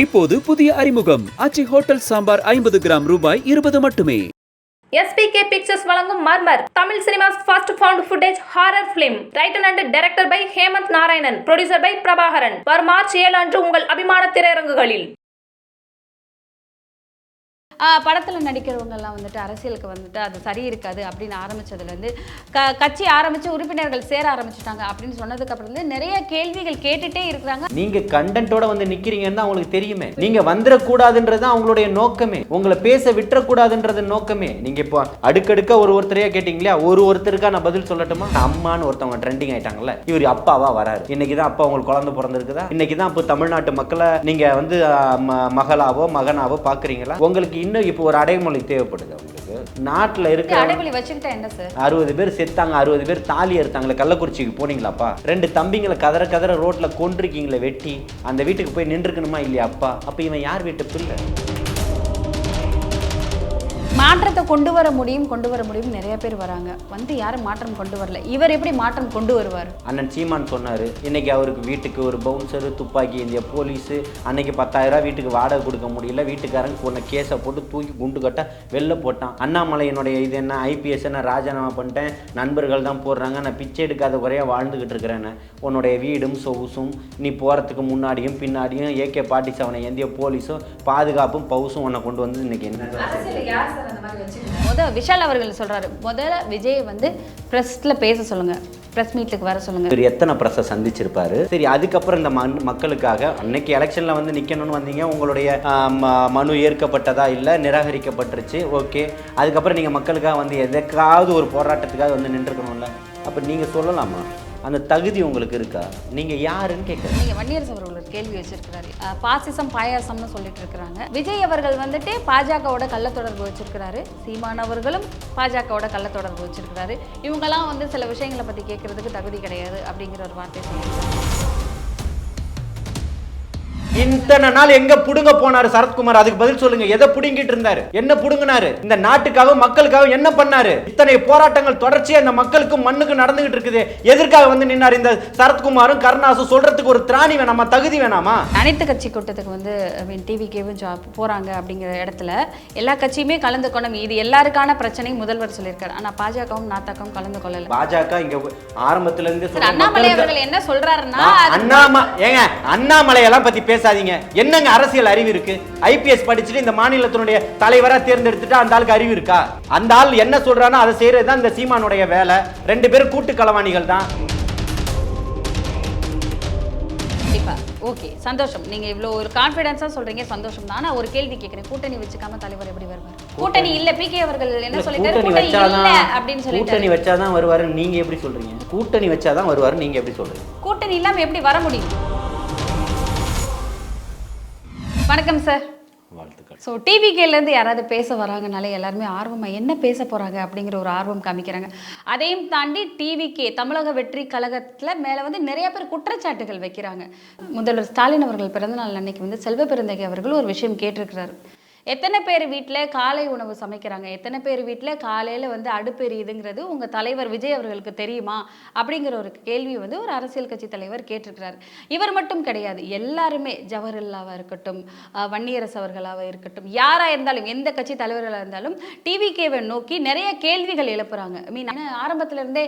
இப்போது புதிய அறிமுகம். அச்சி ஹோட்டல் சாம்பார் ஐம்பது கிராம் ரூபாய் இருபது மட்டுமே. எஸ்பிகே பிக்சர்ஸ் வழங்கும் Murmur Tamil cinema's first found footage horror film written and director by Hemanth Narayanan producer by Prabhakaran வரும் மார்ச் ஏழு அன்று உங்கள் அபிமான திரையரங்குகளில். படத்தில் நடிக்கிறவங்கெல்லாம் வந்துட்டு அரசியலுக்கு வந்துட்டு அது சரி இருக்காது அப்படின்னு ஆரம்பிச்சதுலேருந்து க கட்சி ஆரம்பித்து உறுப்பினர்கள் சேர ஆரம்பிச்சிட்டாங்க அப்படின்னு சொன்னதுக்கப்புறம் நிறைய கேள்விகள் கேட்டுகிட்டே இருக்கிறாங்க. நீங்கள் கண்டென்ட்டோட வந்து நிற்கிறீங்கன்னு தான் அவங்களுக்கு தெரியுமே. நீங்கள் வந்துடக்கூடாதுன்றது தான் அவங்களுடைய நோக்கமே. உங்களை பேச விட்டுறக்கூடாதுன்றது நோக்கமே. நீங்கள் இப்போ அடுக்கடுக்க ஒரு ஒருத்தரையா கேட்டிங்களா ஒரு ஒருத்தருக்கா நான் பதில் சொல்லட்டுமா? அம்மான்னு ஒருத்தவங்க ட்ரெண்டிங் ஆயிட்டாங்கல்ல. இவர் அப்பாவா வராரு. இன்னைக்கு தான் அப்பா உங்களுக்கு குழந்தை பிறந்திருக்குதா? இன்னைக்கு தான் இப்போ தமிழ்நாட்டு மக்களை நீங்கள் வந்து ம- மகளாவோ மகனாவோ பார்க்குறீங்களா? உங்களுக்கு இன்னும் இப்போ ஒரு அடைமொழி தேவைப்படுது உங்களுக்கு நாட்டுல இருக்கிற அடைவெளி வச்சுக்கிட்டா என்ன சார் அறுபது பேர் செத்தாங்க அறுபது பேர் தாலி எடுத்தாங்களே கள்ளக்குறிச்சிக்கு போனீங்களாப்பா? ரெண்டு தம்பிங்களை கதற கதற ரோட்ல கொண்டிருக்கீங்களே வெட்டி அந்த வீட்டுக்கு போய் நின்றுக்கணுமா இல்லையா அப்பா? அப்ப இவன் யார் வீட்டு பிள்ளை மாற்றத்தை கொண்டு வர முடியும் கொண்டு வர முடியும் நிறைய பேர் வராங்க. வந்து யாரும் மாற்றம் கொண்டு வரல. இவர் எப்படி மாற்றம் கொண்டு வருவார்? அண்ணன் சீமான் சொன்னாரு இன்னைக்கு அவருக்கு வீட்டுக்கு ஒரு பவுன்சரு துப்பாக்கி இந்திய போலீஸு அன்னைக்கு பத்தாயிரம் ரூபாய் வீட்டுக்கு வாடகை கொடுக்க முடியல. வீட்டுக்காரங்க கொண்ட கேஸை போட்டு தூக்கி குண்டு கட்ட வெளில போட்டான். அண்ணாமலையினுடைய இது என்ன ஐபிஎஸ் நான் ராஜினாமா பண்ணிட்டேன். நண்பர்கள் தான் போடுறாங்க. நான் பிச்சை எடுக்காத குறையா வாழ்ந்துகிட்டு இருக்கிறேன்னு. உன்னுடைய வீடும் சொகுசும். நீ போறதுக்கு முன்னாடியும் பின்னாடியும் ஏகே பாட்டி செவனை எந்திய போலீஸும் பாதுகாப்பும் பவுசும் உன்னை கொண்டு வந்து இன்னைக்கு என்ன முத விஷால் அவர்கள் சொல்றாரு முதல்ல விஜய் வந்து ப்ரெஸ்ல பேச சொல்லுங்க ப்ரெஸ் மீட்டுக்கு வர சொல்லுங்க. இவர் எத்தனை ப்ரெஸ்ஸை சந்திச்சிருப்பாரு? சரி அதுக்கப்புறம் இந்த மண் மக்களுக்காக அன்னைக்கு எலெக்ஷனில் வந்து நிற்கணும்னு வந்தீங்க உங்களுடைய மனு ஏற்கப்பட்டதா இல்லை நிராகரிக்கப்பட்டுருச்சு ஓகே அதுக்கப்புறம் நீங்கள் மக்களுக்காக வந்து எதுக்காவது ஒரு போராட்டத்துக்காக வந்து நின்றுக்கணும்ல. அப்போ நீங்கள் சொல்லலாமா? அந்த தகுதி உங்களுக்கு இருக்கா? நீங்கள் யாருன்னு கேட்குறீங்க நீங்க வன்னியர் அவர்கள் ஒரு கேள்வி வச்சிருக்கிறாரு. பாசிசம் பாயாசம்னு சொல்லிட்டு இருக்கிறாங்க. விஜய் அவர்கள் வந்துட்டு பாஜகவோட கள்ள தொடர்பு வச்சிருக்கிறாரு. சீமான் அவர்களும் பாஜகவோட கள்ள தொடர்பு வச்சிருக்கிறாரு. இவங்கெல்லாம் வந்து சில விஷயங்களை பத்தி கேட்கறதுக்கு தகுதி கிடையாது அப்படிங்கிற ஒரு வார்த்தை சொல்லியிருக்காங்க. இத்தனை நாள் எங்க புடுங்க போனாரு சரத்குமார்? அதுக்கு பதில் சொல்லுங்க. எதை புடுங்கிட்டு இருந்தாரு? என்ன புடுங்கினாரு? இந்த நாட்டுக்காக மக்களுக்காக என்ன பண்ணாரு? இத்தனை போராட்டங்கள் தொடர்ச்சியா இந்த மக்களுக்கும் மண்ணுக்கும் நடந்துகிட்டு இருக்குது. எதற்காக வந்து நின்னாரு இந்த சரத்குமாரும் கருணாசும்? சொல்றதுக்கு ஒரு திராணி வேணாமா? தகுதி வேணாமா? அனைத்து கட்சி கூட்டத்துக்கு வந்து ஐ மீன் டிவிக்கேவும் ஜாப் போறாங்க அப்படிங்கிற இடத்துல எல்லா கட்சியுமே கலந்துக்கணும் இது எல்லாருக்கான பிரச்சனை முதல்வர் சொல்லியிருக்காரு. ஆனா பாஜகவும் நாத்தாக்கவும் கலந்து கொள்ளல. பாஜக இங்க ஆரம்பத்துல இருந்தே அண்ணாமலை அவர்கள் என்ன சொல்றாருன்னா ஆ, அது அண்ணாம ஏங்க அண்ணாமலை எல்லாம் பத்தி பேசாதீங்க. என்னங்க அரசியல் அறிவு இருக்கு? ஐபிஎஸ் படிச்சுட்டு இந்த மாநிலத்தினுடைய தலைவரா தேர்ந்தெடுத்துட்டு அந்த ஆளுக்கு அறிவு இருக்கா? அந்த ஆள் என்ன சொல்றானோ அதை செய்யறது தான் இந்த சீமானுடைய வேலை. ரெண்டு பேரும் கூட்டு களவாணிகள் தான். ஓகே. சந்தோஷம். நீங்க இவ்ளோ ஒரு கான்ஃபிடன்ஸா சொல்றீங்க. சந்தோஷம் தான். ஒரு கேள்வி கேட்கிறேன் கூட்டணி வச்சுக்காம தலைவர் எப்படி வருவார்? கூட்டணி. இல்ல. பிகே அவர்கள் என்ன சொல்லிட்டாரு? கூட்டணி கூட்டணி இல்ல அப்படின்னு கூட்டணி சொல்லிட்டாரு வச்சாதான் வருவாருன்னு நீங்க எப்படி சொல்றீங்க? கூட்டணி வச்சாதான் வருவாரு நீங்க எப்படி சொல்றீங்க? கூட்டணி இல்லாம எப்படி வர முடியும்? வணக்கம் சார் வாழ்த்துக்கள். ஸோ இருந்து யாராவது பேச வராங்கனாலே எல்லாருமே ஆர்வமாக என்ன பேச போகிறாங்க அப்படிங்கிற ஒரு ஆர்வம் காமிக்கிறாங்க. அதையும் தாண்டி டிவிகே தமிழக வெற்றி கழகத்தில் மேலே வந்து நிறைய பேர் குற்றச்சாட்டுகள் வைக்கிறாங்க. முதல்வர் ஸ்டாலின் அவர்கள் பிறந்தநாள் அன்னைக்கு வந்து செல்வ பெருந்தகை அவர்கள் ஒரு விஷயம் கேட்டிருக்கிறாரு. எத்தனை பேர் வீட்டில் காலை உணவு சமைக்கிறாங்க? எத்தனை பேர் வீட்டில் காலையில் வந்து அடுப்பு எரியுதுங்கிறது உங்கள் தலைவர் விஜய் அவர்களுக்கு தெரியுமா? அப்படிங்கிற ஒரு கேள்வி வந்து ஒரு அரசியல் கட்சி தலைவர் கேட்டிருக்கிறார். இவர் மட்டும் கிடையாது. எல்லாருமே ஜவஹர்லாவாக இருக்கட்டும் வன்னியரசு அவர்களாக இருக்கட்டும் யாராக இருந்தாலும் எந்த கட்சி தலைவர்களாக இருந்தாலும் டிவி கேவை நோக்கி நிறைய கேள்விகள் எழுப்புறாங்க. மீன் ஆரம்பத்துல இருந்தே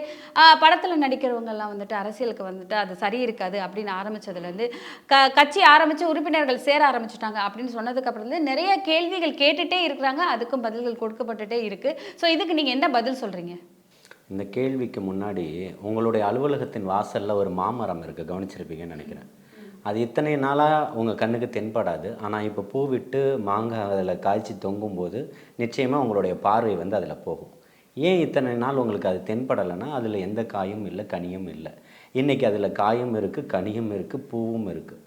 படத்தில் நடிக்கிறவங்கெல்லாம் வந்துட்டு அரசியலுக்கு வந்துட்டு அது சரி இருக்காது அப்படின்னு ஆரம்பிச்சதுலேருந்து க கட்சி ஆரம்பித்து உறுப்பினர்கள் சேர ஆரம்பிச்சிட்டாங்க அப்படின்னு சொன்னதுக்கப்புறம் நிறைய நிறைய கேள்விகள் கேட்டுட்டே இருக்கிறாங்க அதுக்கும் பதில்கள் கொடுக்கப்பட்டுட்டே இருக்குது ஸோ இதுக்கு நீங்கள் என்ன பதில் சொல்கிறீங்க இந்த கேள்விக்கு முன்னாடி உங்களுடைய அலுவலகத்தின் வாசலில் ஒரு மாமரம் இருக்குது கவனிச்சிருப்பீங்கன்னு நினைக்கிறேன். அது இத்தனை நாளாக உங்கள் கண்ணுக்கு தென்படாது. ஆனால் இப்போ பூ விட்டு மாங்காய் அதில் காய்ச்சி தொங்கும்போது நிச்சயமாக உங்களுடைய பார்வை வந்து அதில் போகும். ஏன் இத்தனை நாள் உங்களுக்கு அது தென்படலைன்னா அதில் எந்த காயும் இல்லை கனியும் இல்லை. இன்றைக்கி அதில் காயும் இருக்குது கனியும் இருக்குது பூவும் இருக்குது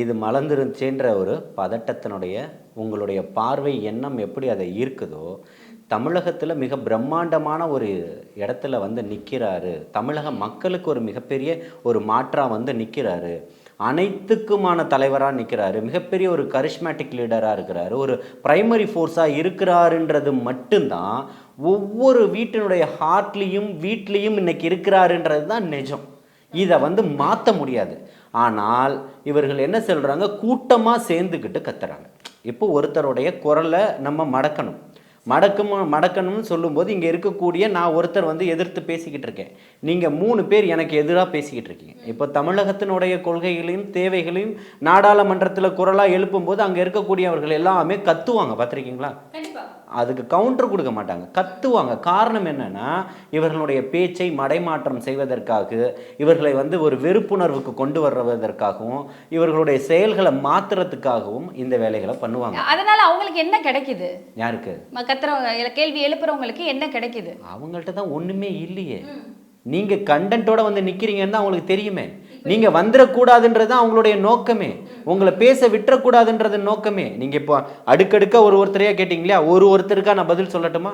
இது மலர்ந்துருச்சுன்ற ஒரு பதட்டத்தினுடைய உங்களுடைய பார்வை எண்ணம் எப்படி அதை ஈர்க்குதோ தமிழகத்தில் மிக பிரம்மாண்டமான ஒரு இடத்துல வந்து நிற்கிறாரு தமிழக மக்களுக்கு ஒரு மிகப்பெரிய ஒரு மாற்றாக வந்து நிற்கிறாரு அனைத்துக்குமான தலைவராக நிற்கிறாரு மிகப்பெரிய ஒரு கரிஷ்மேட்டிக் லீடராக இருக்கிறாரு. ஒரு பிரைமரி ஃபோர்ஸாக இருக்கிறாருன்றது மட்டும்தான் ஒவ்வொரு வீட்டினுடைய ஹார்ட்லேயும் வீட்லேயும் இன்னைக்கு இருக்கிறாருன்றது தான் நிஜம். இதை வந்து மாற்ற முடியாது. ஆனால் இவர்கள் என்ன சொல்கிறாங்க கூட்டமாக சேர்ந்துக்கிட்டு கத்துறாங்க. இப்போ ஒருத்தருடைய குரலை நம்ம மடக்கணும். மடக்கும் மடக்கணும்னு சொல்லும்போது இங்கே இருக்கக்கூடிய நான் ஒருத்தர் வந்து எதிர்த்து பேசிக்கிட்டு இருக்கேன். நீங்கள் மூணு பேர் எனக்கு எதிராக பேசிக்கிட்டு இருக்கீங்க. இப்போ தமிழகத்தினுடைய கொள்கைகளையும் தேவைகளையும் நாடாளுமன்றத்தில் குரலாக எழுப்பும்போது அங்கே இருக்கக்கூடியவர்கள் எல்லாமே கத்துவாங்க. பார்த்துருக்கீங்களா? அதுக்கு கவுண்டர் கொடுக்க மாட்டாங்க. கத்துவாங்க. காரணம் என்னன்னா இவர்களுடைய பேச்சை மடைமாற்றம் செய்வதற்காக இவர்களை வந்து ஒரு வெறுப்புணர்வுக்கு கொண்டு வருவதற்காகவும் இவர்களுடைய செயல்களை மாத்துறதுக்காகவும் இந்த வேலைகளை பண்ணுவாங்க. அதனால அவங்களுக்கு என்ன கிடைக்குது? யாருக்கு? கத்துறவங்க கேள்வி எழுப்புறவங்களுக்கு என்ன கிடைக்குது? அவங்கள்ட்ட தான் ஒண்ணுமே இல்லையே. நீங்க கண்டென்ட்டோட வந்து நிக்கிறீங்கன்னு தான் அவங்களுக்கு தெரியுமே. நீங்க வந்துடக்கூடாதுன்றது தான் அவங்களுடைய நோக்கமே. உங்களை பேச விட்டுறக்கூடாதுன்றது நோக்கமே. நீங்க இப்போ அடுக்கடுக்கா ஒரு ஒருத்தரையா கேட்டீங்களா ஒரு ஒருத்தருக்கா நான் பதில் சொல்லட்டுமா?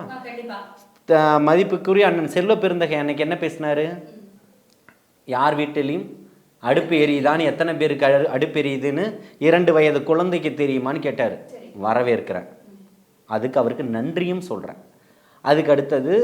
மதிப்புக்குரிய அண்ணன் செல்வ பெருந்தகை அன்னைக்கு என்ன பேசினாரு? யார் வீட்டிலையும் அடுப்பு எரியுதான்னு எத்தனை பேருக்கு அடு- அடுப்பு எரியுதுன்னு இரண்டு வயது குழந்தைக்கு தெரியுமான்னு கேட்டார். வரவேற்கிறேன். அதுக்கு அவருக்கு நன்றியும் சொல்கிறேன் அதுக்கு அடுத்தது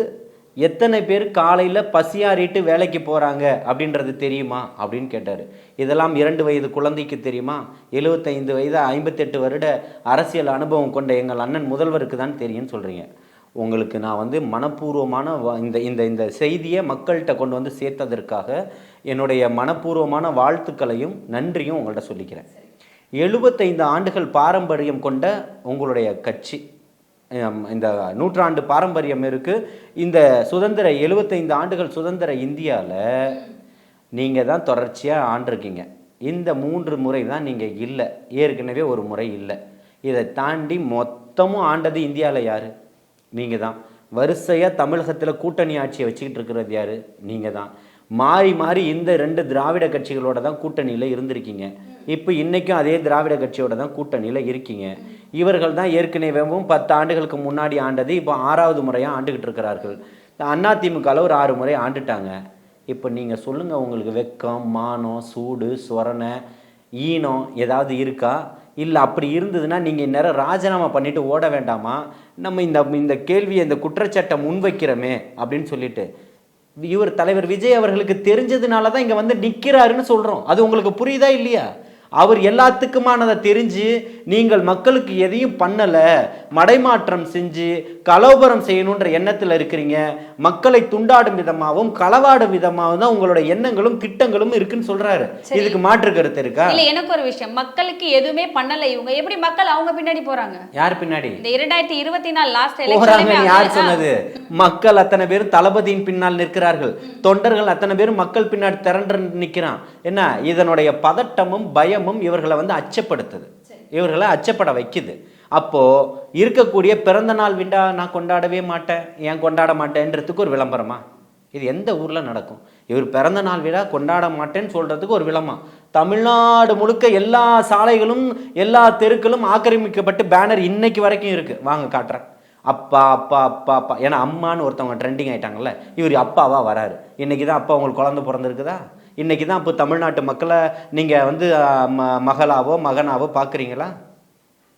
எத்தனை பேர் காலையில் பசியாறிட்டு வேலைக்கு போகிறாங்க அப்படின்றது தெரியுமா அப்படின்னு கேட்டார். இதெல்லாம் இரண்டு வயது குழந்தைக்கு தெரியுமா? எழுபத்தைந்து வயது ஐம்பத்தெட்டு வருட அரசியல் அனுபவம் கொண்ட எங்கள் அண்ணன் முதல்வருக்கு தான் தெரியும்னு சொல்கிறீங்க உங்களுக்கு நான் வந்து மனப்பூர்வமான இந்த இந்த இந்த செய்தியை மக்கள்கிட்ட கொண்டு வந்து சேர்த்ததற்காக என்னுடைய மனப்பூர்வமான வாழ்த்துக்களையும் நன்றியும் உங்கள்கிட்ட சொல்லிக்கிறேன். எழுபத்தைந்து ஆண்டுகள் பாரம்பரியம் கொண்ட உங்களுடைய கட்சி. இந்த நூற்றாண்டு பாரம்பரியம் இருக்கு. இந்த சுதந்திர எழுபத்தைந்து ஆண்டுகள் சுதந்திர இந்தியாவில் நீங்கள் தான் தொடர்ச்சியாக ஆண்டிருக்கீங்க. இந்த மூன்று முறை தான் நீங்கள் இல்லை. ஏற்கனவே ஒரு முறை இல்லை. இதை தாண்டி மொத்தமும் ஆண்டது இந்தியாவில் யார்? நீங்கள் தான். வரிசையாக தமிழகத்தில் கூட்டணி ஆட்சியை வச்சுக்கிட்டு இருக்கிறது யார்? நீங்கள் தான். மாறி மாறி இந்த ரெண்டு திராவிட கட்சிகளோட தான் கூட்டணியில் இருந்திருக்கீங்க. இப்போ இன்றைக்கும் அதே திராவிட கட்சியோட தான் கூட்டணியில் இருக்கீங்க. இவர்கள் தான் ஏற்கனவேவும் பத்து ஆண்டுகளுக்கு முன்னாடி ஆண்டது இப்போ ஆறாவது முறையாக ஆண்டுகிட்டு இருக்கிறார்கள். அதிமுகவில் ஒரு ஆறு முறை ஆண்டுட்டாங்க. இப்போ நீங்கள் சொல்லுங்கள் உங்களுக்கு வெக்கம் மானம் சூடு சொரணை ஈனம் ஏதாவது இருக்கா? இல்லை அப்படி இருந்ததுன்னா நீங்கள் இந்நேரம் ராஜினாமா பண்ணிவிட்டு ஓட வேண்டாமா? நம்ம இந்த இந்த கேள்வியை இந்த குற்றச்சாட்டை முன்வைக்கிறோமே அப்படின்னு சொல்லிட்டு. இவர் தலைவர் விஜய் அவர்களுக்கு தெரிஞ்சதுனால தான் இங்கே வந்து நிற்கிறாருன்னு சொல்கிறோம் அது உங்களுக்கு புரியுதா இல்லையா? அவர் எல்லாத்துக்குமானதை தெரிஞ்சு நீங்கள் மக்களுக்கு எதையும் பண்ணலை மடைமாற்றம் செஞ்சு கலோபரம் செய்யணுன்ற எண்ணத்தில் இருக்கிறீங்க. மக்களை துண்டாடும் விதமாகவும் களவாடும் விதமாகவும் தான் உங்களோட எண்ணங்களும் திட்டங்களும் இருக்குன்னு சொல்றாரு. இதுக்கு மாற்று கருத்து இருக்கா? இல்ல எனக்கு ஒரு விஷயம். மக்களுக்கு எதுவுமே பண்ணல இவங்க. எப்படி மக்கள் அவங்க பின்னாடி போறாங்க? யார் பின்னாடி? இந்த இரண்டாயிரத்தி இருபத்தி நாலு லாஸ்ட் போறாங்க யார் சொன்னது? மக்கள் அத்தனை பேரும் தளபதியின் பின்னால் நிற்கிறார்கள். தொண்டர்கள் அத்தனை பேரும் மக்கள் பின்னாடி திரண்டு நிற்கிறான் என்ன? இதனுடைய பதட்டமும் பயமும் இவர்களை வந்து அச்சப்படுத்துது. இவர்களை அச்சப்பட வைக்குது. அப்போ இருக்கக்கூடிய பிறந்த நாள் விண்டா நான் கொண்டாடவே மாட்டேன் ஏன் கொண்டாட மாட்டேன்றதுக்கு ஒரு விளம்பரமா? இது எந்த ஊர்ல நடக்கும்? இவர் பிறந்த நாள் விழா கொண்டாட மாட்டேன்னு சொல்றதுக்கு ஒரு விளம்பரம். தமிழ்நாடு முழுக்க எல்லா சாலைகளும் எல்லா தெருக்களும் ஆக்கிரமிக்கப்பட்டு பேனர் இன்னைக்கு வரைக்கும் இருக்கு. வாங்க காட்டுறேன். அப்பா அப்பா அப்பா அப்பா. ஏன்னா அம்மான்னு ஒருத்தவங்க ட்ரெண்டிங் ஆயிட்டாங்கல்ல. இவர் அப்பாவா வராரு. இன்னைக்கு தான் அப்பா உங்களுக்கு குழந்தை பிறந்திருக்குதா? இன்னைக்கு தான் இப்போ தமிழ்நாட்டு மக்களை நீங்கள் வந்து ம- மகளாவோ மகனாவோ பார்க்குறீங்களா?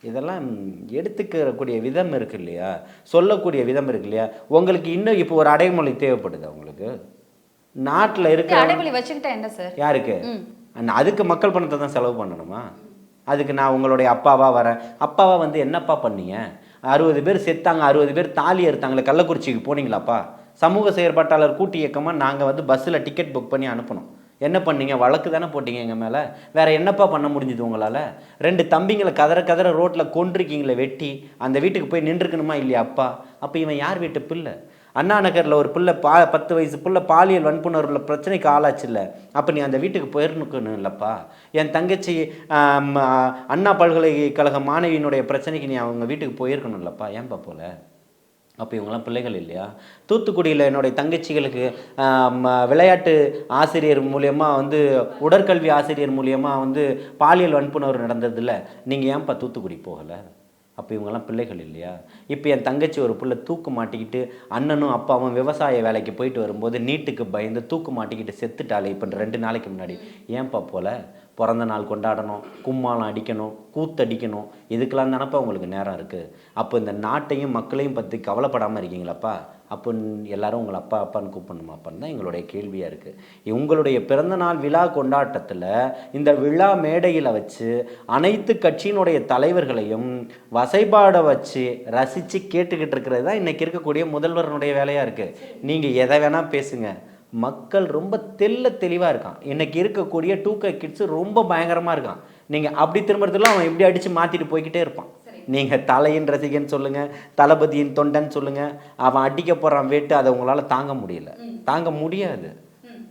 இதெல்லாம் எடுத்துக்கக்கூடிய விதம் இருக்கு இல்லையா? சொல்லக்கூடிய விதம் இருக்கு இல்லையா? உங்களுக்கு இன்னும் இப்போ ஒரு அடைமொழி தேவைப்படுது உங்களுக்கு? நாட்டில் இருக்கிற அடைமொழி வச்சுக்கிட்டா என்ன சார்? யாருக்கு? அதுக்கு மக்கள் பணத்தை தான் செலவு பண்ணணுமா? அதுக்கு நான் உங்களுடைய அப்பாவா வரேன். அப்பாவா வந்து என்னப்பா பண்ணீங்க? அறுபது பேர் செத்தாங்க அறுபது பேர் தாலி எடுத்தாங்களே கள்ளக்குறிச்சிக்கு போனீங்களாப்பா? சமூக செயற்பாட்டாளர் கூட்டு இயக்கமாக நாங்கள் வந்து பஸ்ஸில் டிக்கெட் புக் பண்ணி அனுப்பணும். என்ன பண்ணீங்க? வழக்கு தானே போட்டீங்க எங்கள் மேலே? வேறு என்னப்பா பண்ண முடிஞ்சுது உங்களால்? ரெண்டு தம்பிங்களை கதற கதற ரோட்டில் கொண்டிருக்கீங்களே வெட்டி அந்த வீட்டுக்கு போய் நின்றுக்கணுமா இல்லையா அப்பா? அப்போ இவன் யார் வீட்டு பிள்ளை? அண்ணா நகரில் ஒரு பிள்ளை பா பத்து வயசு பிள்ளை பாலியல் வன்புணர்வில் பிரச்சனைக்கு ஆளாச்சுல்ல அப்போ நீ அந்த வீட்டுக்கு போயிருக்கணும் இல்லைப்பா. என் தங்கச்சி அண்ணா பல்கலைக்கழக மாணவியினுடைய பிரச்சனைக்கு நீ அவங்க வீட்டுக்கு போயிருக்கணும் இல்லைப்பா. ஏன்பா போல? அப்போ இவங்களாம் பிள்ளைகள் இல்லையா? தூத்துக்குடியில் என்னுடைய தங்கச்சிகளுக்கு விளையாட்டு ஆசிரியர் மூலயமா வந்து உடற்கல்வி ஆசிரியர் மூலயமா வந்து பாலியல் வன்புணர்வு நடந்ததில்ல. நீங்கள் ஏன்பா தூத்துக்குடி போகலை? அப்போ இவங்கெல்லாம் பிள்ளைகள் இல்லையா? இப்போ என் தங்கச்சி ஒரு பிள்ளை தூக்கு மாட்டிக்கிட்டு அண்ணனும் அப்பாவும் விவசாய வேலைக்கு போயிட்டு வரும்போது நீட்டுக்கு பயந்து தூக்கு மாட்டிக்கிட்டு செத்துட்டாலே இப்போ ரெண்டு நாளைக்கு முன்னாடி. ஏன்ப்பா போல? பிறந்த நாள் கொண்டாடணும் கும்மாளம் அடிக்கணும் கூத்தடிக்கணும் இதுக்கெல்லாம் தானப்பா உங்களுக்கு நேரம் இருக்குது அப்போ இந்த நாட்டையும் மக்களையும் பற்றி கவலைப்படாமல் இருக்கீங்களாப்பா? அப்போ எல்லாரும் உங்களை அப்பா அப்பான்னு கூப்பிடணுமாப்பான்னு தான் எங்களுடைய கேள்வியாக இருக்குது உங்களுடைய பிறந்தநாள் விழா கொண்டாட்டத்தில் இந்த விழா மேடையில் வச்சு அனைத்து கட்சியினுடைய தலைவர்களையும் வசைபாட வச்சு ரசித்து கேட்டுக்கிட்டு இருக்கிறது தான் இன்றைக்கி இருக்கக்கூடிய முதல்வரனுடைய வேலையாக இருக்குது நீங்கள் எதை வேணால் பேசுங்க. மக்கள் ரொம்ப தெல்ல தெளிவாக இருக்கான். இன்னைக்கு இருக்கக்கூடிய டூ கே கிட்ஸு ரொம்ப பயங்கரமாக இருக்கான். நீங்கள் அப்படி திரும்புறதுல அவன் இப்படி அடித்து மாற்றிட்டு போய்க்கிட்டே இருப்பான். நீங்கள் தலையின் ரசிகன் சொல்லுங்கள் தளபதியின் தொண்டன் சொல்லுங்கள் அவன் அடிக்க போகிறான் வேட்டு அதை உங்களால் தாங்க முடியல. தாங்க முடியாது.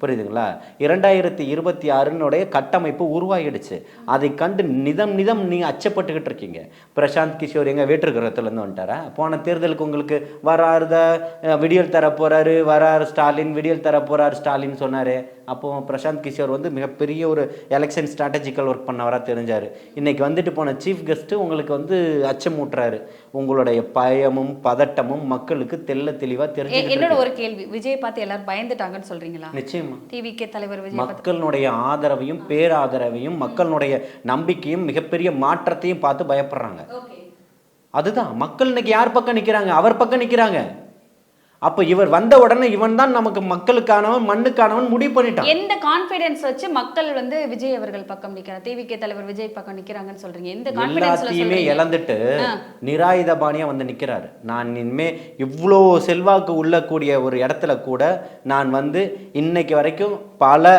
புரியுதுங்களா? இரண்டாயிரத்தி இருபத்தி ஆறுனுடைய கட்டமைப்பு உருவாகிடுச்சு. அதை கண்டு நிதம் நிதம் நீங்கள் அச்சப்பட்டுக்கிட்டு இருக்கீங்க. பிரசாந்த் கிஷோர் எங்கள் வேற்றுக்கிறதுலேருந்து வந்துட்டாரா? போன தேர்தலுக்கு உங்களுக்கு வராத விடியல் தர போகிறாரு வராரு ஸ்டாலின் விடியல் தர போகிறாரு ஸ்டாலின் சொன்னார். அப்போ பிரசாந்த் கிஷோர் வந்து மிகப்பெரிய ஒரு எலெக்ஷன் ஸ்ட்ராட்டஜிக்கல் ஒர்க் பண்ணவராக தெரிஞ்சார். இன்னைக்கு வந்துட்டு போன சீஃப் கெஸ்ட்டு உங்களுக்கு வந்து அச்சமூட்டுறாரு. உங்களுடைய பயமும் பதட்டமும் மக்களுக்கு தெள்ள தெளிவாக தெரிஞ்சு என்னோட ஒரு கேள்வி. விஜய் பார்த்து எல்லாரும் பயந்துட்டாங்கன்னு சொல்றீங்களா? நிச்சயமா. டிவிகே தலைவர் விஜய் மக்களுடைய ஆதரவையும் பேராதரவையும் மக்களுடைய நம்பிக்கையும் மிகப்பெரிய மாற்றத்தையும் பார்த்து பயப்படுறாங்க. அதுதான். மக்கள் இன்னைக்கு யார் பக்கம் நிக்கிறாங்க? அவர் பக்கம் நிக்கிறாங்க. அப்ப இவர் வந்த உடனே இவன் தான் நமக்கு மக்களுக்கானவன் மண்ணுக்கானவன் முடிவு பண்ணிட்டான். எந்த கான்பிடன்ஸ் வச்சு மக்கள் வந்து விஜய் அவர்கள் பக்கம் நிக்கிறாங்க? டிவிகே தலைவர் விஜய் பக்கம் நிக்கிறாங்கன்னு சொல்றீங்க. எந்த எல்லாத்தையுமே இழந்துட்டு நிராயுதபாணியா வந்து நிக்கிறாரு. நான் இனிமே இவ்வளோ செல்வாக்கு உள்ளக்கூடிய ஒரு இடத்துல கூட நான் வந்து இன்னைக்கு வரைக்கும் பல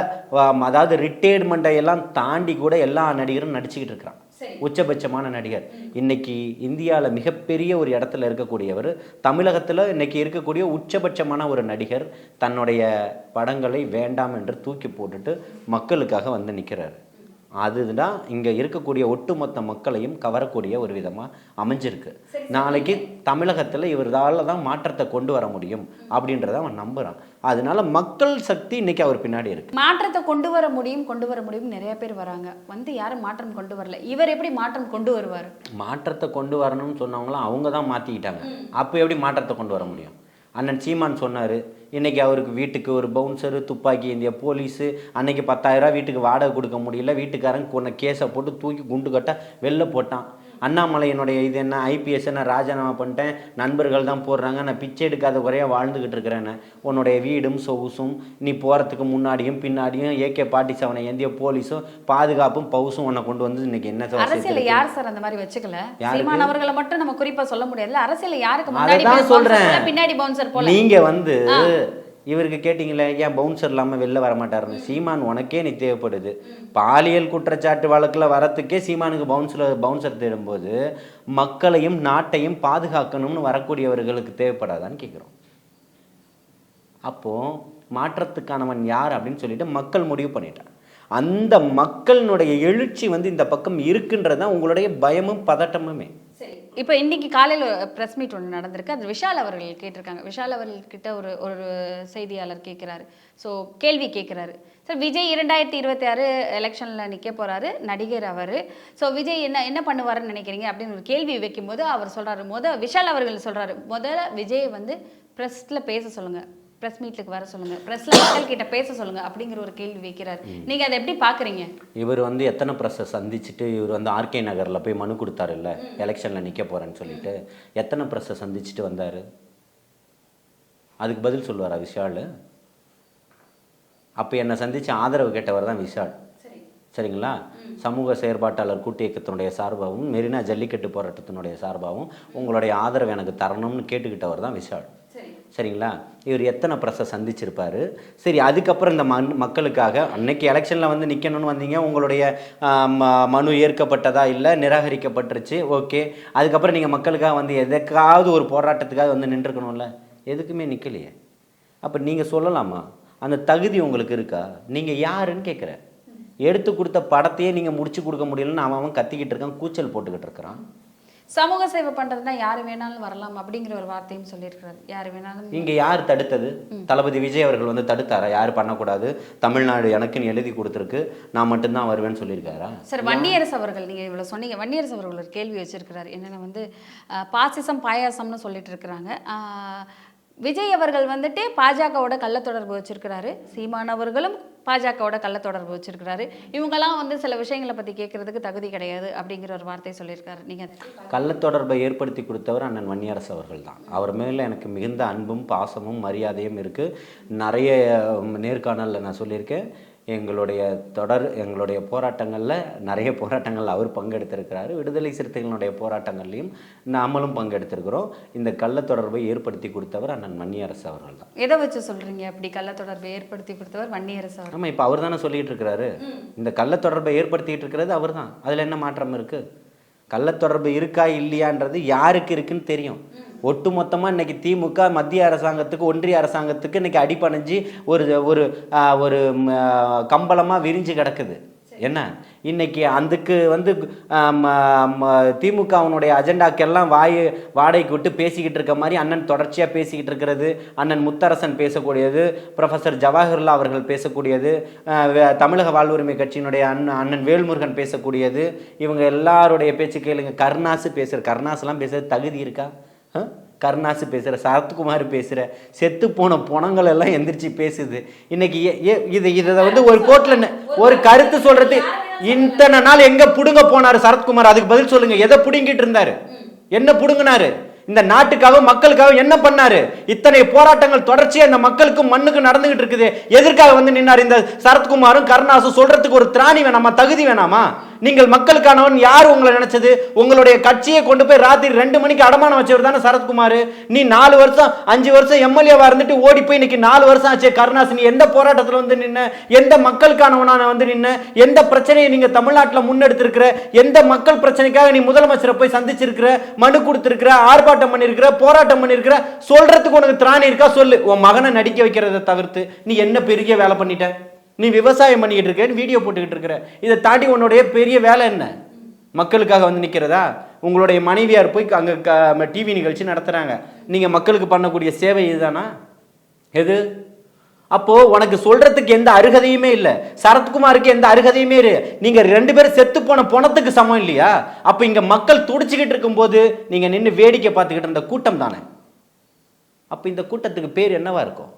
அதாவது ரிட்டையர்மெண்ட்டை எல்லாம் தாண்டி கூட எல்லா நடிகரும் நடிச்சுக்கிட்டு இருக்கிறான் உச்சபட்சமான நடிகர். இன்னைக்கு இந்தியாவில் மிகப்பெரிய ஒரு இடத்துல இருக்கக்கூடியவர் தமிழகத்தில் இன்னைக்கு இருக்கக்கூடிய உச்சபட்சமான ஒரு நடிகர் தன்னுடைய படங்களை வேண்டாம் என்று தூக்கி போட்டுட்டு மக்களுக்காக வந்து நிற்கிறாரு அதுதான் இங்கே இருக்கக்கூடிய ஒட்டுமொத்த மக்களையும் கவரக்கூடிய ஒரு விதமாக அமைஞ்சிருக்கு. நாளைக்கு தமிழகத்தில் இவரால தான் மாற்றத்தை கொண்டு வர முடியும் அப்படின்றத அவன் நம்புகிறான் அதனால மக்கள் சக்தி இன்னைக்கு அவர் பின்னாடி இருக்கு. மாற்றத்தை கொண்டு வர முடியும் கொண்டு வர முடியும் நிறைய பேர் வராங்க. வந்து யாரும் மாற்றம் கொண்டு வரல. இவர் எப்படி மாற்றம் கொண்டு வருவார்? மாற்றத்தை கொண்டு வரணும்னு சொன்னவங்களாம் அவங்க தான் மாற்றிக்கிட்டாங்க அப்போ எப்படி மாற்றத்தை கொண்டு வர முடியும்? அண்ணன் சீமான் சொன்னார் இன்றைக்கி அவருக்கு வீட்டுக்கு ஒரு பவுன்சரு துப்பாக்கி இந்திய போலீஸு அன்றைக்கி பத்தாயிரரூவா வீட்டுக்கு வாடகை கொடுக்க முடியல வீட்டுக்காரன் கொண்ட கேஸை போட்டு தூக்கி குண்டு கட்ட வெளில போட்டான். அண்ணாமலையினுடைய இது என்ன? ஐபிஎஸ் நான் ராஜினாமா பண்ணிட்டேன். நண்பர்கள் தான் போடுறாங்க. நான் பிச்சை எடுக்காத குறையாக வாழ்ந்துக்கிட்டு இருக்கிறேன்னு உன்னுடைய வீடும் சொகுசும். நீ போகிறதுக்கு முன்னாடியும் பின்னாடியும் ஏகே பாட்டி செவனை எந்திய போலீஸும் பாதுகாப்பும் பவுசும் உன்னை கொண்டு வந்து இன்னைக்கு என்ன சேர்த்திருக்கு? யார் சார் அந்த மாதிரி வச்சுக்கல? சீமான் அவர்களை மட்டும் நம்ம குறிப்பா சொல்ல முடியாதுல்ல. அரசியல்ல யாருக்கு? முன்னாடி சொல்றேன். பின்னாடி பவுன்சர் போல. நீங்க வந்து இவருக்கு கேட்டிங்களே ஏன் பவுன்சர் இல்லாமல் வெளில வரமாட்டாருன்னு? சீமான் உனக்கே நீ தேவைப்படுது. பாலியல் குற்றச்சாட்டு வழக்கில் வரத்துக்கே சீமானுக்கு பவுன்சர் பவுன்சர் தேடும்போது மக்களையும் நாட்டையும் பாதுகாக்கணும்னு வரக்கூடியவர்களுக்கு தேவைப்படாதான்னு கேட்குறோம் அப்போது மாற்றத்துக்கானவன் யார் அப்படின்னு சொல்லிட்டு மக்கள் முடிவு பண்ணிட்டான் அந்த மக்களினுடைய எழுச்சி வந்து இந்த பக்கம் இருக்குன்றது தான் உங்களுடைய பயமும் பதட்டமுமே. இப்போ இன்னைக்கு காலையில் ப்ரெஸ் மீட் ஒன்று நடந்திருக்கு. அது விஷால் அவர்கள் கேட்டிருக்காங்க. விஷால் அவர்கள் கிட்ட ஒரு ஒரு செய்தியாளர் கேட்குறாரு. ஸோ கேள்வி கேட்குறாரு. சார் விஜய் இரண்டாயிரத்தி இருபத்தி ஆறு எலெக்ஷனில் நிற்க போகிறாரு நடிகர் அவர். ஸோ விஜய் என்ன என்ன பண்ணுவாருன்னு நினைக்கிறீங்க? அப்படின்னு ஒரு கேள்வி வைக்கும்போது அவர் சொல்கிறாரு முத விஷால் அவர்கள் சொல்கிறாரு முதல்ல விஜய் வந்து ப்ரெஸ்ஸில் பேச சொல்லுங்கள் ப்ரெஸ் மீட்டுக்கு வர சொல்லுங்கள் ப்ரெஸ்ஸில் மக்கள் கிட்ட பேச சொல்லுங்கள் அப்படிங்கிற ஒரு கேள்வி வைக்கிறாரு. நீங்கள் அதை எப்படி பார்க்குறீங்க? இவர் வந்து எத்தனை ப்ரெஸ்ஸை சந்திச்சுட்டு இவர் வந்து ஆர்கே நகரில் போய் மனு கொடுத்தாருல்ல? எலெக்ஷனில் நிற்க போகிறேன்னு சொல்லிட்டு. எத்தனை ப்ரெஸ்ஸை சந்திச்சுட்டு வந்தார்? அதுக்கு பதில் சொல்லுவாரா விஷால்? அப்போ என்னை சந்தித்து ஆதரவு கேட்டவர் தான் விஷால். சரிங்களா? சமூக செயற்பாட்டாளர் கூட்டு இயக்கத்தினுடைய சார்பாகவும் மெரினா ஜல்லிக்கட்டு போராட்டத்தினுடைய சார்பாகவும் உங்களுடைய ஆதரவு எனக்கு தரணும்னு கேட்டுக்கிட்டவர் தான் விஷால். சரிங்களா? இவர் எத்தனை ப்ரெஸ்ஸை சந்திச்சிருப்பார்? சரி அதுக்கப்புறம் இந்த மண் மக்களுக்காக அன்னைக்கு எலெக்ஷனில் வந்து நிற்கணும்னு வந்தீங்க. உங்களுடைய ம- மனு ஏற்கப்பட்டதா இல்லை நிராகரிக்கப்பட்டுருச்சு? ஓகே. அதுக்கப்புறம் நீங்கள் மக்களுக்காக வந்து எதுக்காவது ஒரு போராட்டத்துக்காக வந்து நின்றுக்கணும்ல எதுக்குமே நிற்கலையே அப்போ நீங்கள் சொல்லலாமா? அந்த தகுதி உங்களுக்கு இருக்கா? நீங்கள் யாருன்னு கேட்குற எடுத்து கொடுத்த படத்தையே நீங்கள் முடிச்சு கொடுக்க முடியலன்னு அவன் அவன் கத்திக்கிட்டு இருக்கான் கூச்சல் போட்டுக்கிட்டு இருக்கிறான். சமூக சேவை பண்ணுறதுனா யார் வேணாலும் வரலாம் அப்படிங்கிற ஒரு வார்த்தையும் சொல்லியிருக்கிறாரு. யார் வேணாலும் இங்க யார் தடுத்தது? தளபதி விஜய் அவர்கள் வந்து தடுத்தாரா? யார் பண்ணக்கூடாது? தமிழ்நாடு எனக்குன்னு எழுதி கொடுத்துருக்கு. நான் மட்டும்தான் வருவேன்னு சொல்லியிருக்காரா? சார் வன்னியரசு அவர்கள் நீங்கள் இவ்வளோ சொன்னீங்க. வன்னியரசு அவர்கள் ஒரு கேள்வி வச்சிருக்கிறாரு. என்னென்ன வந்து பாசிசம் பாயாசம்னு சொல்லிட்டு இருக்கிறாங்க. விஜய் அவர்கள் வந்துட்டு பாஜகவோட கள்ள தொடர்பு வச்சிருக்கிறாரு. சீமான் அவர்களும் பாஜகவோட கள்ள தொடர்பு வச்சிருக்கிறாரு. இவங்கெல்லாம் வந்து சில விஷயங்களை பற்றி கேட்கறதுக்கு தகுதி கிடையாது அப்படிங்கிற ஒரு வார்த்தை சொல்லியிருக்காரு. நீங்கள் கள்ளத்தொடர்பை ஏற்படுத்தி கொடுத்தவர் அண்ணன் வன்னியரசு அவர்கள் தான். அவர் மேலே எனக்கு மிகுந்த அன்பும் பாசமும் மரியாதையும் இருக்குது நிறைய நேர்காணலில் நான் சொல்லியிருக்கேன். எங்களுடைய தொடர் எங்களுடைய போராட்டங்களில் நிறைய போராட்டங்களில் அவர் பங்கெடுத்திருக்கிறாரு. விடுதலை சிறுத்தைகளுடைய போராட்டங்கள்லையும் நாமளும் பங்கெடுத்திருக்கிறோம். இந்த கள்ளத்தொடர்பை ஏற்படுத்தி கொடுத்தவர் அண்ணன் வன்னியரசு அவர்கள் தான் எதை வச்சு சொல்றீங்க அப்படி கள்ள தொடர்பை ஏற்படுத்தி கொடுத்தவர் வன்னியரசு அவர் ஆமாம் இப்போ அவர் தானே சொல்லிட்டு இருக்கிறாரு இந்த கள்ளத்தொடர்பை ஏற்படுத்திட்டு இருக்கிறது அவர் தான் அதில் என்ன மாற்றம் இருக்கு? கள்ளத்தொடர்பு இருக்கா இல்லையான்றது யாருக்கு இருக்குன்னு தெரியும். ஒட்டுமொத்தமாக இன்னைக்கு திமுக மத்திய அரசாங்கத்துக்கு ஒன்றிய அரசாங்கத்துக்கு இன்னைக்கு அடிப்பணிஞ்சு ஒரு ஒரு ஒரு கம்பளமாக விரிஞ்சு கிடக்குது. என்ன? இன்னைக்கு அதுக்கு வந்து ஆம், அஜெண்டாக்கெல்லாம் வாய் வாடகைக்கு விட்டு பேசிக்கிட்டு இருக்க மாதிரி அண்ணன் தொடர்ச்சியாக பேசிக்கிட்டு இருக்கிறது அண்ணன் முத்தரசன் பேசக்கூடியது ப்ரொஃபசர் ஜவஹர்லா அவர்கள் பேசக்கூடியது தமிழக வாழ்வுரிமை கட்சியினுடைய அண்ணன் அண்ணன் வேல்முருகன் பேசக்கூடியது இவங்க எல்லாருடைய பேச்சு கேளுங்க. கருணாசு பேசுகிற கருணாசுலாம் பேசுறது தகுதி இருக்கா? கருணாசு பேசுகிற சரத்குமார் பேசுகிற செத்து போன புணங்கள் எல்லாம் எந்திரிச்சு பேசுது. இன்னைக்கு ஏ- ஏ- இது இதை வந்து ஒரு கோட்டில் ஒரு கருத்து சொல்றது. இத்தனை நாள் எங்க புடுங்க போனாரு சரத்குமார்? அதுக்கு பதில் சொல்லுங்க. எதை புடுங்கிட்டு இருந்தாரு? என்ன புடுங்கினாரு? இந்த நாட்டுக்காக மக்களுக்காக என்ன பண்ணாரு? இத்தனை போராட்டங்கள் தொடர்ச்சியா இந்த மக்களுக்கும் மண்ணுக்கு நடந்துகிட்டு இருக்குது. எதற்காக வந்து நின்னார் இந்த சரத்குமாரும் கருணாசும் சொல்றதுக்கு ஒரு திராணி வேணாமா? தகுதி வேணாமா? நீங்கள் மக்களுக்கானவன் யார் உங்களை நினைச்சது? உங்களுடைய கட்சியை கொண்டு போய் ராத்திரி ரெண்டு மணிக்கு அடமானம் வச்சவர் தானே சரத்குமார். நீ நாலு வருஷம் அஞ்சு வருஷம் எம்எல்ஏவா இருந்துட்டு ஓடி போய் இன்னைக்கு நாலு வருஷம் ஆச்சு கருணாசினி. நீ எந்த போராட்டத்தில் வந்து நின்ன? எந்த மக்களுக்கானவனான வந்து நின்ன? எந்த பிரச்சனையை நீங்க தமிழ்நாட்டில் முன்னெடுத்திருக்கிற? எந்த மக்கள் பிரச்சனைக்காக நீ முதலமைச்சரை போய் சந்திச்சிருக்கிற? மனு கொடுத்திருக்கிற? ஆர்ப்பாட்டம் பண்ணிருக்கிற போராட்டம் பண்ணிருக்கிற சொல்றதுக்கு உனக்கு திராணி இருக்கா? சொல்லு. உன் மகனை நடிக்க வைக்கிறத தவிர்த்து நீ என்ன பெரிய வேலை பண்ணிட்ட? நீ விவசாயம் பண்ணிக்கிட்டு இருக்க வீடியோ போட்டுக்கிட்டு இருக்கிற. இதை தாண்டி உன்னுடைய பெரிய வேலை என்ன? மக்களுக்காக வந்து நிற்கிறதா உங்களுடைய மனைவியார் போய் அங்கே டிவி நிகழ்ச்சி நடத்துகிறாங்க நீங்கள் மக்களுக்கு பண்ணக்கூடிய சேவை இதுதானா? எது? அப்போ உனக்கு சொல்றதுக்கு எந்த அருகதையுமே இல்லை. சரத்குமாருக்கு எந்த அருகதையுமே இரு நீங்க ரெண்டு பேரும் செத்து போன பணத்துக்கு சமம் இல்லையா? அப்ப இங்க மக்கள் துடிச்சுக்கிட்டு இருக்கும்போது நீங்க நின்று வேடிக்கை பார்த்துக்கிட்டு இருந்த கூட்டம் தானே? அப்ப இந்த கூட்டத்துக்கு பேர் என்னவா இருக்கும்?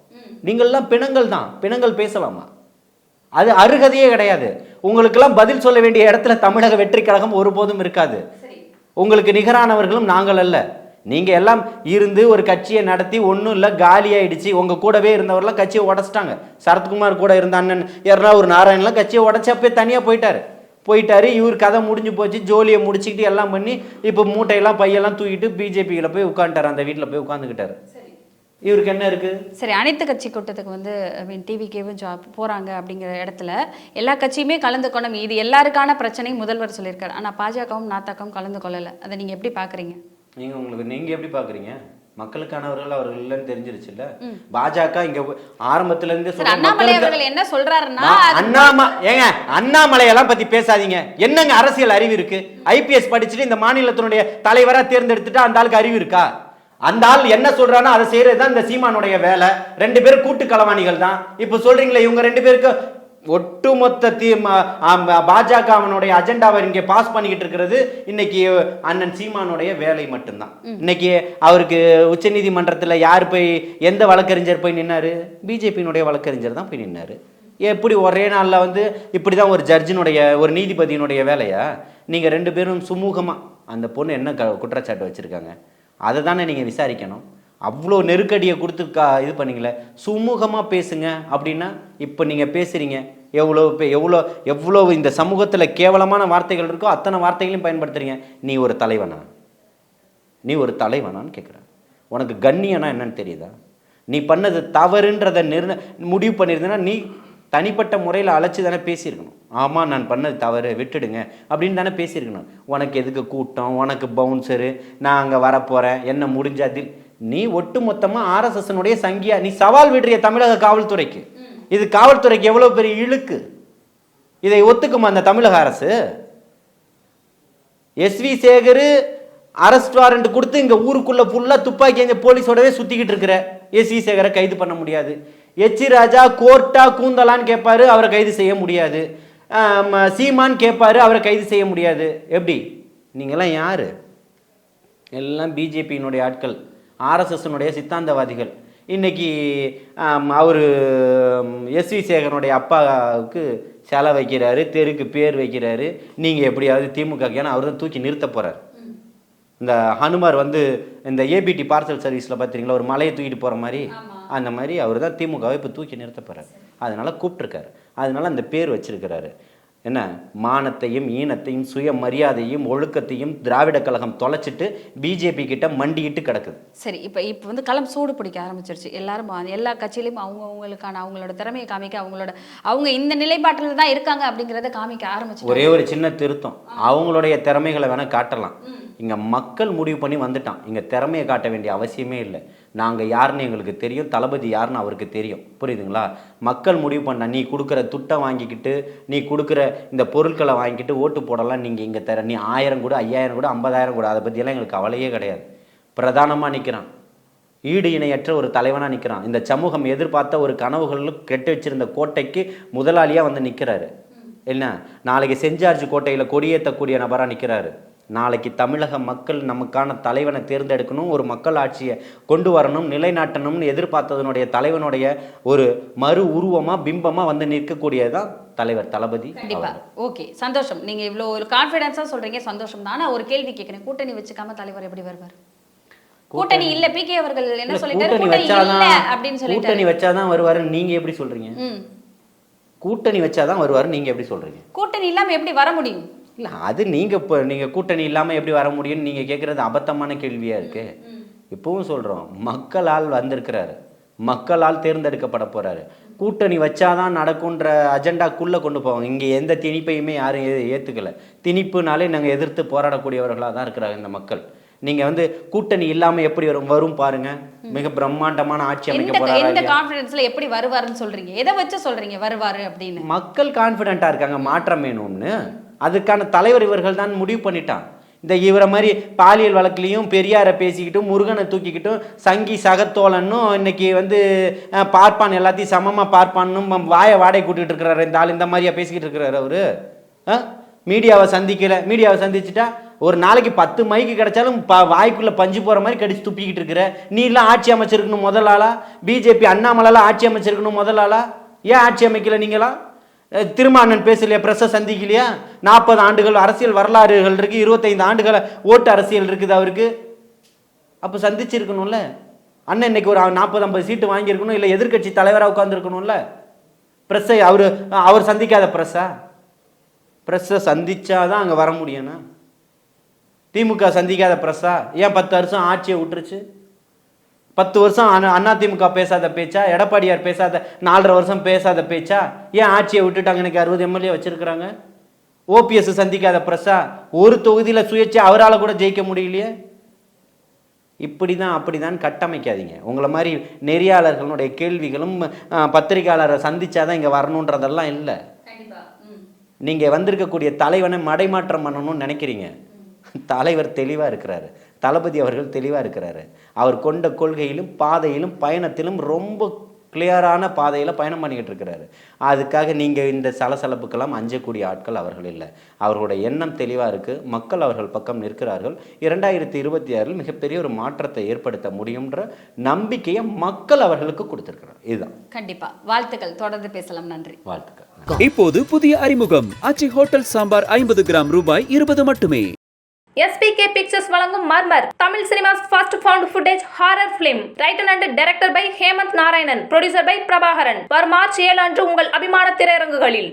நீங்கள்லாம் பிணங்கள் தான் பிணங்கள் பேசலாமா? அது அருகதையே கிடையாது. உங்களுக்கெல்லாம் பதில் சொல்ல வேண்டிய இடத்துல தமிழக வெற்றி கழகம் ஒருபோதும் இருக்காது. உங்களுக்கு நிகரானவர்களும் நாங்கள் அல்ல. நீங்க எல்லாம் இருந்து ஒரு கட்சியை நடத்தி ஒன்றும் இல்லை காலி ஆயிடுச்சு உங்க கூடவே இருந்தவரெல்லாம் கட்சியை உடச்சிட்டாங்க. சரத்குமார் கூட இருந்த அண்ணன் யாருன்னா ஒரு நாராயணலாம் கட்சியை உடச்சி அப்பயே தனியா போயிட்டாரு. போயிட்டாரு இவர் கதை முடிஞ்சு போச்சு ஜோலியை முடிச்சுக்கிட்டு எல்லாம் பண்ணி இப்போ மூட்டையெல்லாம் பையெல்லாம் தூக்கிட்டு பிஜேபியில் போய் உட்காந்துட்டாரு அந்த வீட்டில் போய் உட்காந்துக்கிட்டாரு இவருக்கு என்ன இருக்கு? சரி அனைத்து கட்சி கூட்டத்துக்கு வந்து ஐ மீன் டிவிக்கேவும் ஜாப் போறாங்க அப்படிங்கிற இடத்துல எல்லா கட்சியுமே கலந்துக்கணும். இது எல்லாருக்கான பிரச்சனை முதல்வர் சொல்லியிருக்காரு. ஆனா பாஜகவும் நாத்தாக்கவும் கலந்து கொள்ளல அதை நீங்க எப்படி பாக்குறீங்க? நீங்க உங்களுக்கு நீங்க எப்படி பாக்குறீங்க? மக்களுக்கானவர்கள் அவர்கள் இல்லைன்னு தெரிஞ்சிருச்சுல்ல? பாஜக இங்க ஆரம்பத்துல இருந்தே அண்ணாமலை அவர்கள் என்ன சொல்றாருன்னா அண்ணாம ஏங்க அண்ணாமலையெல்லாம் பத்தி பேசாதீங்க. என்னங்க அரசியல் அறிவு இருக்கு? ஐபிஎஸ் படிச்சுட்டு இந்த மாநிலத்தினுடைய தலைவரா தேர்ந்தெடுத்துட்டு அந்த ஆளுக்கு அறிவு இருக்கா? அந்த ஆள் என்ன சொல்றானோ அதை செய்யறது தான் இந்த சீமானுடைய வேலை. ரெண்டு பேரும் கூட்டு களவாணிகள் தான். இப்போ சொல்றீங்களே இவங்க ரெண்டு பேருக்கு ஒட்டுமொத்த தீ பாஜக அவனுடைய அஜெண்டாவை இங்கே பாஸ் பண்ணிக்கிட்டு இருக்கிறது. இன்னைக்கு அண்ணன் சீமானுடைய வேலை மட்டும்தான். இன்னைக்கு அவருக்கு உச்சநீதிமன்றத்தில் யார் போய் எந்த வழக்கறிஞர் போய் நின்னாரு? பிஜேபியினுடைய வழக்கறிஞர் தான் போய் நின்னாரு. எப்படி ஒரே நாளில் வந்து இப்படி தான் ஒரு ஜட்ஜினுடைய ஒரு நீதிபதியினுடைய வேலையா? நீங்கள் ரெண்டு பேரும் சுமூகமாக அந்த பொண்ணு என்ன குற்றச்சாட்டு வச்சுருக்காங்க? அதை தானே நீங்கள் விசாரிக்கணும். அவ்வளோ நெருக்கடியை கொடுத்து கா இது பண்ணிங்களே. சுமூகமாக பேசுங்க அப்படின்னா இப்போ நீங்கள் பேசுகிறீங்க எவ்வளோ இப்போ எவ்வளோ எவ்வளோ இந்த சமூகத்தில் கேவலமான வார்த்தைகள் இருக்கோ அத்தனை வார்த்தைகளையும் பயன்படுத்துறீங்க. நீ ஒரு தலைவனா? நீ ஒரு தலைவனான்னு கேட்குறேன் உனக்கு கண்ணியனா என்னன்னு தெரியுதா? நீ பண்ணது தவறுன்றதை நிர்ண முடிவு பண்ணியிருந்தேன்னா நீ தனிப்பட்ட முறையில் அழைச்சி தானே பேசியிருக்கணும். ஆமாம் நான் பண்ணது தவறு விட்டுடுங்க. அப்படின்னு தானே பேசியிருக்கணும். உனக்கு எதுக்கு கூட்டம்? உனக்கு பவுன்சரு நான் அங்கே வரப்போகிறேன் என்ன முடிஞ்சாதில் நீ ஒட்டு மொத்தமாக ஆர்எஸ்எஸ்னுடைய சங்கியா. நீ சவால் விடுறிய தமிழக காவல்துறைக்கு. இது காவல்துறைக்கு எவ்வளோ பெரிய இழுக்கு? இதை ஒத்துக்குமா அந்த தமிழக அரசு? எஸ்வி சேகர் அரெஸ்ட் வாரண்ட் கொடுத்து இங்க ஊருக்குள்ள ஃபுல்லா துப்பாக்கி எங்க போலீஸோடவே சுத்திக்கிட்டு இருக்கிற. எஸ்வி சேகரை கைது பண்ண முடியாது. எச்சி ராஜா கோர்ட்டா கூந்தலான்னு கேட்பாரு அவரை கைது செய்ய முடியாது. சீமான் கேட்பாரு அவரை கைது செய்ய முடியாது. எப்படி? நீங்கெல்லாம் யாரு? எல்லாம் பிஜேபியினுடைய ஆட்கள் ஆர்எஸ்எஸ்னுடைய சித்தாந்தவாதிகள். இன்னைக்கு அவர் எஸ்வி சேகரனுடைய அப்பாவுக்கு சிலை வைக்கிறாரு தெருக்கு பேர் வைக்கிறாரு. நீங்கள் எப்படியாவது திமுக ஏன்னா அவர் தான் தூக்கி நிறுத்த போகிறார் இந்த ஹனுமார் வந்து இந்த ஏபிடி பார்சல் சர்வீஸில் பார்த்தீங்களா ஒரு மலையை தூக்கிட்டு போகிற மாதிரி? அந்த மாதிரி அவர் தான் திமுகவை இப்போ தூக்கி நிறுத்த போகிறார் அதனால் கூப்பிட்ருக்காரு அதனால அந்த பேர் வச்சிருக்கிறாரு. என்ன? மானத்தையும் ஈனத்தையும் சுய மரியாதையும் ஒழுக்கத்தையும் திராவிட கழகம் தொலைச்சிட்டு பிஜேபி கிட்ட மண்டிக்கிட்டு கிடக்குது. சரி இப்போ இப்போ வந்து களம் சூடு பிடிக்க ஆரம்பிச்சிருச்சு. எல்லாரும் எல்லா கட்சியிலையும் அவங்க அவங்களுக்கான அவங்களோட திறமையை காமிக்க அவங்களோட அவங்க இந்த நிலைப்பாட்டில் தான் இருக்காங்க அப்படிங்கிறத காமிக்க ஆரம்பிச்சு ஒரே ஒரு சின்ன திருத்தம். அவங்களுடைய திறமைகளை வேணா காட்டலாம். இங்கே மக்கள் முடிவு பண்ணி வந்துட்டான். இங்கே திறமையை காட்ட வேண்டிய அவசியமே இல்லை. நாங்கள் யாருன்னு எங்களுக்கு தெரியும். தளபதி யாருன்னு அவருக்கு தெரியும். புரியுதுங்களா? மக்கள் முடிவு பண்ண நீ கொடுக்குற துட்டை வாங்கிக்கிட்டு நீ கொடுக்குற இந்த பொருட்களை வாங்கிக்கிட்டு ஓட்டு போடலாம். நீங்கள் இங்கே தர நீ ஆயிரம் கூட ஐயாயிரம் கூட ஐம்பதாயிரம் கூட. அதை பற்றியெல்லாம் எங்களுக்கு கவலையே கிடையாது. பிரதானமாக நிற்கிறான் ஈடு இணையற்ற ஒரு தலைவனாக நிற்கிறான் இந்த சமூகம் எதிர்பார்த்த ஒரு கனவுகளும் கெட்டு வச்சிருந்த கோட்டைக்கு முதலாளியாக வந்து நிற்கிறாரு என்ன? நாளைக்கு செஞ்சார்ஜ் கோட்டையில் கொடியேற்றக்கூடிய நபராக நிற்கிறாரு நாளைக்கு தமிழக மக்கள் நமக்கான தலைவனை தேர்ந்தெடுக்கணும் ஒரு மக்கள் ஆட்சியை கொண்டு வரணும் நிலைநாட்டணும்னு எதிர்பார்த்ததனுடைய தலைவனுடைய ஒரு மறு உருவமா பிம்பமா வந்து நிற்கக்கூடியதுதான் தலைவர் தளபதி கண்டிப்பா. ஓகே சந்தோஷம். நீங்க இவ்வளோ ஒரு கான்ஃபிடென்ஸா சொல்றீங்க சந்தோஷம் தான். ஆனா ஒரு கேள்வி கேட்கிறேன் கூட்டணி வச்சுக்காம தலைவர் எப்படி வருவார்? கூட்டணி இல்ல பிகே அவர்கள் என்ன சொல்லிட்டாரு? கூட்டணி கூட்டணி இல்ல வச்சாதான் அப்படின்னு கூட்டணி சொல்லிட்டாரு வச்சாதான் வருவாருன்னு நீங்க எப்படி சொல்றீங்க? கூட்டணி வச்சாதான் வருவாரு நீங்க எப்படி சொல்றீங்க? கூட்டணி இல்லாம எப்படி வர முடியும்? இல்ல அது நீங்க இப்போ நீங்க கூட்டணி இல்லாம எப்படி வர முடியும்னு நீங்க கேட்கறது அபத்தமான கேள்வியா இருக்கு. இப்பவும் சொல்றோம் மக்களால் வந்திருக்கிறாரு. மக்களால் தேர்ந்தெடுக்கப்பட போறாரு. கூட்டணி வச்சாதான் நடக்குன்ற அஜெண்டாக்குள்ள கொண்டு போவாங்க இங்க எந்த திணிப்பையுமே யாரும் ஏ- ஏத்துக்கல. திணிப்புனாலே நாங்க எதிர்த்து போராடக்கூடியவர்களா தான் இருக்கிறாங்க இந்த மக்கள். நீங்க வந்து கூட்டணி இல்லாம எப்படி வரும் வரும் பாருங்க. மிக பிரம்மாண்டமான ஆட்சி அமைக்க எந்த இல்லையா? கான்ஃபிடென்ஸ்ல எப்படி வருவாருன்னு சொல்றீங்க? எதை வச்சு சொல்றீங்க வருவாரு அப்படின்னு? மக்கள் கான்ஃபிடென்ட்டா இருக்காங்க மாற்றம் வேணும்னு. அதுக்கான தலைவர் இவர்கள் தான் முடிவு பண்ணிட்டான். இந்த இவரை மாதிரி பாலியல் வழக்குலேயும் பெரியாரை பேசிக்கிட்டும் முருகனை தூக்கிக்கிட்டும் சங்கி சகத்தோழனும் இன்னைக்கு வந்து பார்ப்பான் எல்லாத்தையும் சமமாக பார்ப்பான்னும் வாயை வாடகை கூட்டிகிட்டு இருக்கிறாரு. இந்த ஆள் இந்த மாதிரியா பேசிக்கிட்டு இருக்கிறாரு அவரு. ஆ? மீடியாவை சந்திக்கல. மீடியாவை சந்திச்சுட்டா ஒரு நாளைக்கு பத்து மைக்கு கிடைச்சாலும் ப வாய்க்குள்ளே பஞ்சு போகிற மாதிரி கடிச்சு துப்பிக்கிட்டு இருக்கிற. நீ எல்லாம் ஆட்சி அமைச்சிருக்கணும் முதல் ஆளா? பிஜேபி அண்ணாமலைலாம் ஆட்சி அமைச்சிருக்கணும் முதல் ஆளா? ஏன் ஆட்சி அமைக்கல நீங்களா திருமானன் பேசலையா? பிரச சந்திக்கலையா? நாற்பது ஆண்டுகள் அரசியல் வரலாறுகள் இருக்குது இருபத்தைந்து ஆண்டுகள் ஓட்டு அரசியல் இருக்குது அவருக்கு. அப்போ சந்திச்சிருக்கணும்ல? அண்ணன் இன்னைக்கு ஒரு நாற்பது ஐம்பது சீட்டு வாங்கியிருக்கணும். இல்லை எதிர்க்கட்சி தலைவராக உட்காந்துருக்கணும்ல ப்ரெஸ்ஸை அவர் அவர் சந்திக்காத பிரஸ்ஸா பிரஸ்ஸை சந்திச்சாதான் அங்கே வர முடியும்ண்ணா திமுக சந்திக்காத பிரஸ்ஸா ஏன் பத்து வருஷம் ஆட்சியை விட்டுருச்சு? பத்து வருஷம் அண்ணா திமுக பேசாத பேச்சா? எடப்பாடியார் பேசாத நாலரை வருஷம் பேசாத பேச்சா? ஏன் ஆட்சியை விட்டுட்டாங்க? எனக்கு அறுபது எம்எல்ஏ வச்சிருக்கிறாங்க. ஓபிஎஸ் சந்திக்காத பிரஸ்ஸா ஒரு தொகுதியில் சுயேட்சை அவரால் கூட ஜெயிக்க முடியலையே. இப்படி தான் அப்படி தான் கட்டமைக்காதீங்க. உங்களை மாதிரி நெறியாளர்களுடைய கேள்விகளும் பத்திரிகையாளரை சந்திச்சாதான் இங்கே வரணுன்றதெல்லாம் இல்லை. நீங்கள் வந்திருக்கக்கூடிய தலைவனை மடைமாற்றம் பண்ணணும்னு நினைக்கிறீங்க. தலைவர் தெளிவாக இருக்கிறாரு. தளபதி அவர்கள் தெளிவாக இருக்கிறாரு. அவர் கொண்ட கொள்கையிலும் பாதையிலும் பயணத்திலும் ரொம்ப கிளியரான பாதையில் பயணம் பண்ணிக்கிட்டு இருக்கிறாரு. அதுக்காக நீங்கள் இந்த சலசலப்புக்கெல்லாம் அஞ்சக்கூடிய ஆட்கள் அவர்கள் இல்லை. அவர்களுடைய எண்ணம் தெளிவாக இருக்குது மக்கள் அவர்கள் பக்கம் நிற்கிறார்கள். இரண்டாயிரத்தி இருபத்தி ஆறில் மிகப்பெரிய ஒரு மாற்றத்தை ஏற்படுத்த முடியுன்ற நம்பிக்கையை மக்கள் அவர்களுக்கு கொடுத்துருக்கிறார். இதுதான். கண்டிப்பா. வாழ்த்துக்கள். தொடர்ந்து பேசலாம். நன்றி. வாழ்த்துக்கள். இப்போது புதிய அறிமுகம். ஆச்சி ஹோட்டல் சாம்பார் ஐம்பது கிராம் ரூபாய் இருபது மட்டுமே. எஸ்பிகே பிக்சர்ஸ் வழங்கும் Murmur Tamil cinema's first found footage horror film written and director by Hemanth Narayanan producer by Prabhakaran வரும் மார்ச் ஏழு அன்று உங்கள் அபிமான திரையரங்குகளில்.